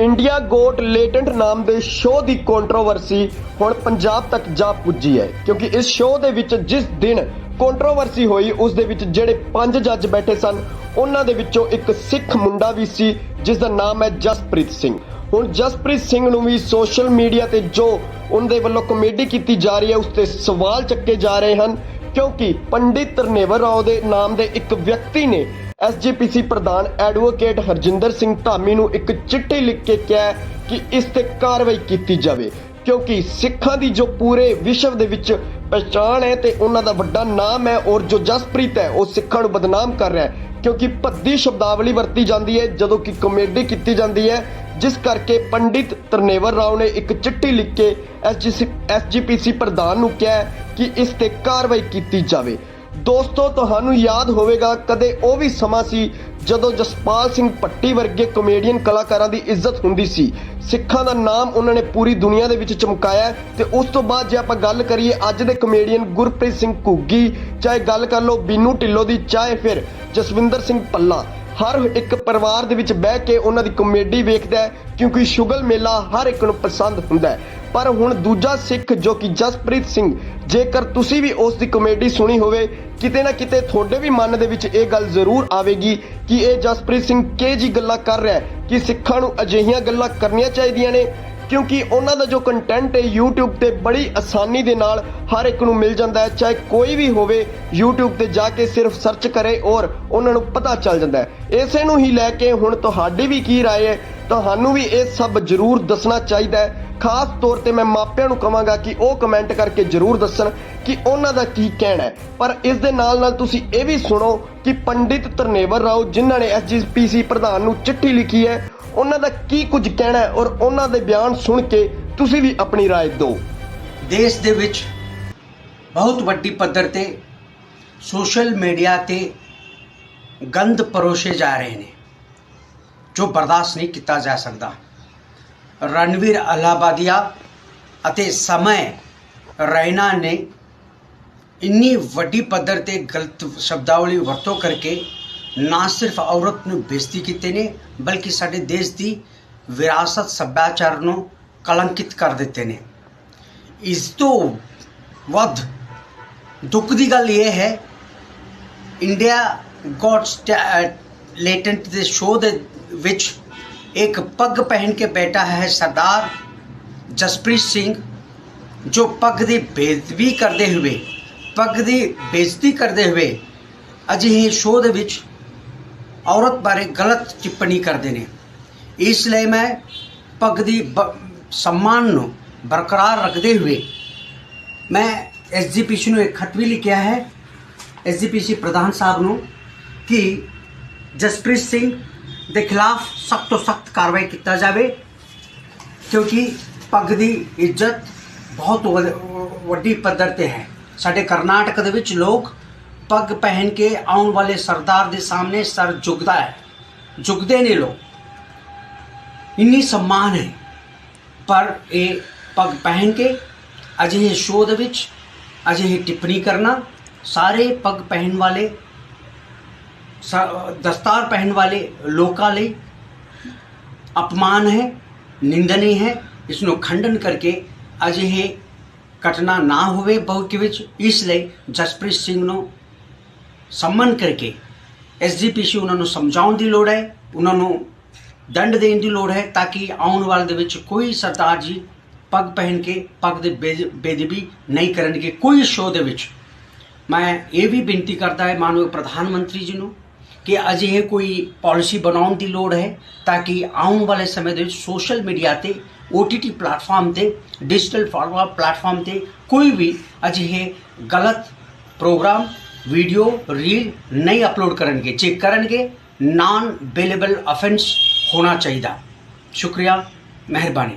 India goat Latent ਨਾਮ ਦੇ show ਦੀ controversy ਹੁਣ ਪੰਜਾਬ ਤੱਕ ਜਾ ਪੁੱਜੀ ਹੈ। ਕਿਉਂਕਿ ਇਸ ਸ਼ੋਅ ਦੇ ਵਿੱਚ ਜਿਸ ਦਿਨ ਕੰਟਰੋਵਰਸੀ ਹੋਈ, ਉਸ ਦੇ ਵਿੱਚ ਜਿਹੜੇ ਪੰਜ ਜੱਜ ਬੈਠੇ ਸਨ, ਉਹਨਾਂ ਦੇ ਵਿੱਚੋਂ ਇੱਕ ਸਿੱਖ ਮੁੰਡਾ ਵੀ ਸੀ, ਜਿਸ ਦਾ ਨਾਮ ਹੈ ਜਸਪ੍ਰੀਤ ਸਿੰਘ। ਹੁਣ ਜਸਪ੍ਰੀਤ ਸਿੰਘ ਨੂੰ ਵੀ ਸੋਸ਼ਲ ਮੀਡੀਆ ਤੇ ਜੋ ਉਹਨਾਂ ਦੇ ਵੱਲੋਂ ਕਮੇਡੀ ਕੀਤੀ ਜਾ ਰਹੀ ਹੈ, ਉਸ ਤੇ ਸਵਾਲ ਚੱਕੇ ਜਾ ਰਹੇ ਹਨ, ਕਿਉਂਕਿ ਪੰਡਿਤ ਤਰਨੇਵਰ ਰਾਓ ਦੇ ਨਾਮ ਦੇ ਇੱਕ ਵਿਅਕਤੀ ਨੇ ਐਸਜੀਪੀਸੀ ਪ੍ਰਧਾਨ ਐਡਵੋਕੇਟ ਹਰਜਿੰਦਰ ਸਿੰਘ ਧਾਮੀ ਨੂੰ ਇੱਕ ਚਿੱਠੀ ਲਿਖ ਕੇ ਕਿਹਾ ਕਿ ਇਸ ਤੇ ਕਾਰਵਾਈ ਕੀਤੀ ਜਾਵੇ, ਕਿਉਂਕਿ ਸਿੱਖਾਂ ਦੀ ਜੋ ਪੂਰੇ ਵਿਸ਼ਵ ਦੇ ਵਿੱਚ ਪਛਾਣ ਹੈ ਤੇ ਉਹਨਾਂ ਦਾ ਵੱਡਾ ਨਾਮ ਹੈ ਔਰ ਜੋ ਜਸਪ੍ਰੀਤ ਹੈ, ਉਹ ਸਿੱਖਾਂ ਨੂੰ ਬਦਨਾਮ ਕਰ ਰਿਹਾ ਹੈ, ਕਿਉਂਕਿ ਭੱਦੀ ਸ਼ਬਦਾਵਲੀ ਵਰਤੀ ਜਾਂਦੀ ਹੈ, ਜਦੋਂ ਕਿ ਕਮੇਡੀ ਕੀਤੀ ਜਾਂਦੀ ਹੈ, ਜਿਸ ਕਰਕੇ ਪੰਡਿਤ ਤਰਨੇਵਰ ਰਾਓ ਨੇ ਇੱਕ ਚਿੱਠੀ ਲਿਖ ਕੇ ਐਸਜੀਪੀਸੀ ਪ੍ਰਧਾਨ ਨੂੰ ਕਿਹਾ ਕਿ ਇਸ ਤੇ ਕਾਰਵਾਈ ਕੀਤੀ ਜਾਵੇ। ਦੋਸਤੋ, ਤੁਹਾਨੂੰ ਯਾਦ ਹੋਵੇਗਾ, ਕਦੇ ਉਹ ਵੀ ਸਮਾਂ ਸੀ ਜਦੋਂ ਜਸਪਾਲ ਸਿੰਘ ਪੱਟੀ ਵਰਗੇ ਕਮੇਡੀਅਨ ਕਲਾਕਾਰਾਂ ਦੀ ਇੱਜ਼ਤ ਹੁੰਦੀ ਸੀ। ਸਿੱਖਾਂ ਦਾ ਨਾਮ ਉਹਨਾਂ ਨੇ ਪੂਰੀ ਦੁਨੀਆ ਦੇ ਵਿੱਚ ਚਮਕਾਇਆ ਹੈ ਤੇ ਉਸ ਤੋਂ ਬਾਅਦ ਜੇ ਆਪਾਂ ਗੱਲ ਕਰੀਏ ਅੱਜ ਦੇ ਕਮੇਡੀਅਨ ਗੁਰਪ੍ਰੀਤ ਸਿੰਘ ਘੁੱਗੀ, ਚਾਹੇ ਗੱਲ ਕਰ ਲਓ ਬੀਨੂ ਢਿੱਲੋਂ ਦੀ, ਚਾਹੇ ਫਿਰ ਜਸਵਿੰਦਰ ਸਿੰਘ ਪੱਲਾ ਹਰ ਇੱਕ ਪਰਿਵਾਰ ਦੇ ਵਿੱਚ ਬਹਿ ਕੇ ਉਹਨਾਂ ਦੀ ਕਮੇਡੀ ਵੇਖਦਾ ਹੈ, ਕਿਉਂਕਿ ਸ਼ੁਗਲ ਮੇਲਾ ਹਰ ਇੱਕ ਨੂੰ ਪਸੰਦ ਹੁੰਦਾ ਹੈ। ਪਰ ਹੁਣ ਦੂਜਾ ਸਿੱਖ ਜੋ ਕਿ ਜਸਪ੍ਰੀਤ ਸਿੰਘ ਜੇਕਰ ਤੁਸੀਂ ਵੀ ਉਸ ਦੀ ਕਮੇਡੀ ਸੁਣੀ ਹੋਵੇ ਕਿਤੇ ਨਾ ਕਿਤੇ ਤੁਹਾਡੇ ਵੀ ਮਨ ਦੇ ਵਿੱਚ ਇਹ ਗੱਲ ਜ਼ਰੂਰ ਆਵੇਗੀ ਕਿ ਇਹ ਜਸਪ੍ਰੀਤ ਸਿੰਘ ਕੇ ਜੀ ਗੱਲਾਂ ਕਰ ਰਿਹਾ ਹੈ ਕਿ ਸਿੱਖਾਂ ਨੂੰ ਅਜਿਹੀਆਂ ਗੱਲਾਂ ਕਰਨੀਆਂ ਚਾਹੀਦੀਆਂ ਨੇ ਕਿਉਂਕਿ ਉਹਨਾਂ ਦਾ ਜੋ ਕੰਟੈਂਟ ਹੈ YouTube ਤੇ ਬੜੀ ਆਸਾਨੀ ਦੇ ਨਾਲ ਹਰ ਇੱਕ ਨੂੰ ਮਿਲ ਜਾਂਦਾ ਹੈ ਚਾਹੇ ਕੋਈ ਵੀ ਹੋਵੇ YouTube ਤੇ ਜਾ ਕੇ ਸਿਰਫ ਸਰਚ ਕਰੇ ਔਰ ਉਹਨਾਂ ਨੂੰ ਪਤਾ ਚੱਲ ਜਾਂਦਾ ਹੈ ਇਸੇ ਨੂੰ ਹੀ ਲੈ ਕੇ ਹੁਣ ਤੁਹਾਡੀ ਵੀ ਕੀ رائے ਹੈ ਤੁਹਾਨੂੰ ਵੀ ਇਹ ਸਭ ਜ਼ਰੂਰ ਦੱਸਣਾ ਚਾਹੀਦਾ ਹੈ ਖਾਸ ਤੌਰ ਤੇ ਮੈਂ ਮਾਪਿਆਂ ਨੂੰ ਕਹਾਂਗਾ ਕਿ ਉਹ ਕਮੈਂਟ ਕਰਕੇ ਜ਼ਰੂਰ ਦੱਸਣ ਕਿ ਉਹਨਾਂ ਦਾ ਕੀ ਕਹਿਣਾ ਹੈ ਪਰ ਇਸ ਦੇ ਨਾਲ ਨਾਲ ਤੁਸੀਂ ਇਹ ਵੀ ਸੁਣੋ ਕਿ ਪੰਡਿਤ ਤਰਨੇਵਰ ਰਾਓ ਜਿਨ੍ਹਾਂ ਨੇ ਐਸਜੀਪੀਸੀ ਪ੍ਰਧਾਨ ਨੂੰ ਚਿੱਠੀ ਲਿਖੀ ਹੈ ਉਹਨਾਂ ਦਾ ਕੀ ਕੁਝ ਕਹਿਣਾ ਹੈ ਔਰ ਉਹਨਾਂ ਦੇ ਬਿਆਨ ਸੁਣ ਕੇ ਤੁਸੀਂ ਵੀ ਆਪਣੀ رائے ਦਿਓ ਦੇਸ਼ ਦੇ ਵਿੱਚ ਬਹੁਤ ਵੱਡੀ ਪੱਧਰ ਤੇ ਸੋਸ਼ਲ ਮੀਡੀਆ ਤੇ ਗੰਦ ਪਰੋਸੇ ਜਾ ਰਹੇ ਨੇ ਜੋ ਬਰਦਾਸ਼ਤ ਨਹੀਂ ਕੀਤਾ ਜਾ ਸਕਦਾ। ਰਣਵੀਰ ਅਲਾਬਾਦੀਆ ਅਤੇ ਸਮੇਂ ਰੈਨਾ ਨੇ ਇੰਨੀ ਵੱਡੀ ਪੱਧਰ ਤੇ ਗਲਤ ਸ਼ਬਦਾਵਲੀ ਵਰਤੋਂ ਕਰਕੇ ਨਾ ਸਿਰਫ ਔਰਤ ਨੂੰ ਬੇਇੱਜ਼ਤੀ ਕੀਤੇ ਨੇ, ਬਲਕਿ ਸਾਡੇ ਦੇਸ਼ ਦੀ ਵਿਰਾਸਤ, ਸੱਭਿਆਚਾਰ ਨੂੰ ਕਲੰਕਿਤ ਕਰ ਦਿੱਤੇ ਨੇ। ਇਸ ਤੋਂ ਵੱਧ ਦੁੱਖ ਦੀ ਗੱਲ ਇਹ ਹੈ, ਇੰਡੀਆ ਗॉट ਲੇਟੈਂਟ ਦੇ ਸ਼ੋਅ ਦੇ ਵਿੱਚ ਇੱਕ ਪੱਗ ਪਹਿਨ ਕੇ ਬੈਠਾ ਹੈ ਸਰਦਾਰ ਜਸਪ੍ਰੀਤ ਸਿੰਘ ਜੋ ਪੱਗ ਦੀ ਬੇਇੱਜ਼ਤੀ ਕਰਦੇ ਹੋਏ ਪੱਗ ਦੀ ਬੇਇੱਜ਼ਤੀ ਕਰਦੇ ਹੋਏ ਅਜਿਹੇ ਸ਼ੋਅ ਦੇ ਵਿੱਚ ਔਰਤ ਬਾਰੇ ਗਲਤ ਟਿੱਪਣੀ ਕਰਦੇ ਨੇ ਇਸ ਲਈ ਮੈਂ ਪੱਗ ਦੀ ਬ- सम्मान ਨੂੰ ਬਰਕਰਾਰ ਰੱਖਦੇ ਹੋਏ ਮੈਂ ਐਸਜੀਪੀਸੀ ਨੂੰ ਇੱਕ ਖਤ ਵੀ ਲਿਖਿਆ ਹੈ ਐਸਜੀਪੀਸੀ ਪ੍ਰਧਾਨ ਸਾਹਿਬ ਨੂੰ ਕਿ ਜਸਪ੍ਰੀਤ ਸਿੰਘ ਦੇ ਖਿਲਾਫ ਸਖਤ ਤੋਂ ਸਖਤ ਕਾਰਵਾਈ ਕੀਤਾ ਜਾਵੇ, ਕਿਉਂਕਿ ਪੱਗ ਦੀ ਇੱਜ਼ਤ ਬਹੁਤ ਵੱਡੀ ਪੱਧਰ ਤੇ ਹੈ। ਸਾਡੇ ਕਰਨਾਟਕ ਦੇ ਵਿੱਚ ਲੋਕ ਪੱਗ ਪਹਿਨ ਕੇ ਆਉਣ ਵਾਲੇ ਸਰਦਾਰ ਦੇ ਸਾਹਮਣੇ ਸਰ ਝੁਕਦਾ ਹੈ। ਝੁਕਦੇ ਨੇ ਲੋਕ। ਇੰਨੀ ਸਨਮਾਨ ਹੈ। ਪਰ ਇਹ ਪੱਗ ਪਹਿਨ ਕੇ ਅਜਿਹੇ ਸ਼ੋਅ ਦੇ ਵਿੱਚ ਅਜਿਹੇ ਟਿੱਪਣੀ ਕਰਨਾ, ਸਾਰੇ ਪੱਗ ਪਹਿਨ ਵਾਲੇ ਦਸਤਾਰ ਪਹਿਨ ਵਾਲੇ ਲੋਕਾਂ ਲਈ ਅਪਮਾਨ ਹੈ, ਨਿੰਦਨੀ ਹੈ ਇਸ ਨੂੰ ਖੰਡਨ ਕਰਕੇ ਅਜਿਹੇ ਘਟਨਾ ਨਾ ਹੋਵੇ ਬਹੁਤ ਵਿੱਚ, ਇਸ ਲਈ ਜਸਪ੍ਰੀਤ ਸਿੰਘ ਨੂੰ ਸੰਮਨ ਕਰਕੇ ਐਸਜੀਪੀਸੀ ਉਹਨਾਂ ਨੂੰ ਸਮਝਾਉਣ ਦੀ ਲੋੜ ਹੈ, ਉਹਨਾਂ ਨੂੰ ਦੰਡ ਦੇਣ ਦੀ ਲੋੜ ਹੈ ਤਾਂ ਕਿ ਆਉਣ ਵਾਲੇ ਦੇ ਵਿੱਚ ਕੋਈ ਸਰਦਾਰ ਜੀ ਪੱਗ ਪਹਿਨ ਕੇ, ਪੱਗ ਦੇ ਬੇਜ- ਬੇਅਦਬੀ ਨਹੀਂ ਕਰਨਗੇ, ਕੋਈ ਸ਼ੋਅ ਦੇ ਵਿੱਚ। ਮੈਂ ਇਹ ਵੀ ਬੇਨਤੀ ਕਰਦਾ ਹੈ, ਮਾਨਯੋਗ ਪ੍ਰਧਾਨ ਮੰਤਰੀ ਜੀ ਨੂੰ ਕਿ ਅਜਿਹੇ ਕੋਈ ਪਾਲਿਸੀ ਬਣਾਉਣ ਦੀ ਲੋੜ ਹੈ ਤਾਂ ਕਿ ਆਉਣ ਵਾਲੇ ਸਮੇਂ ਦੇ ਵਿੱਚ ਸੋਸ਼ਲ ਮੀਡੀਆ ਤੇ OTT ਪਲੇਟਫਾਰਮ ਤੇ ਡਿਜੀਟਲ ਫਾਰਵਰਡ ਪਲੇਟਫਾਰਮ ਤੇ ਕੋਈ ਵੀ ਅਜਿਹੇ ਗਲਤ ਪ੍ਰੋਗਰਾਮ ਵੀਡੀਓ ਰੀਲ ਨਹੀਂ ਅਪਲੋਡ ਕਰਨਗੇ ਜੇ ਕਰਨਗੇ ਨਾਨ ਬੇਲੇਬਲ ਅਫੈਂਸ ਹੋਣਾ ਚਾਹੀਦਾ ਸ਼ੁਕਰੀਆ ਮਿਹਰਬਾਨੀ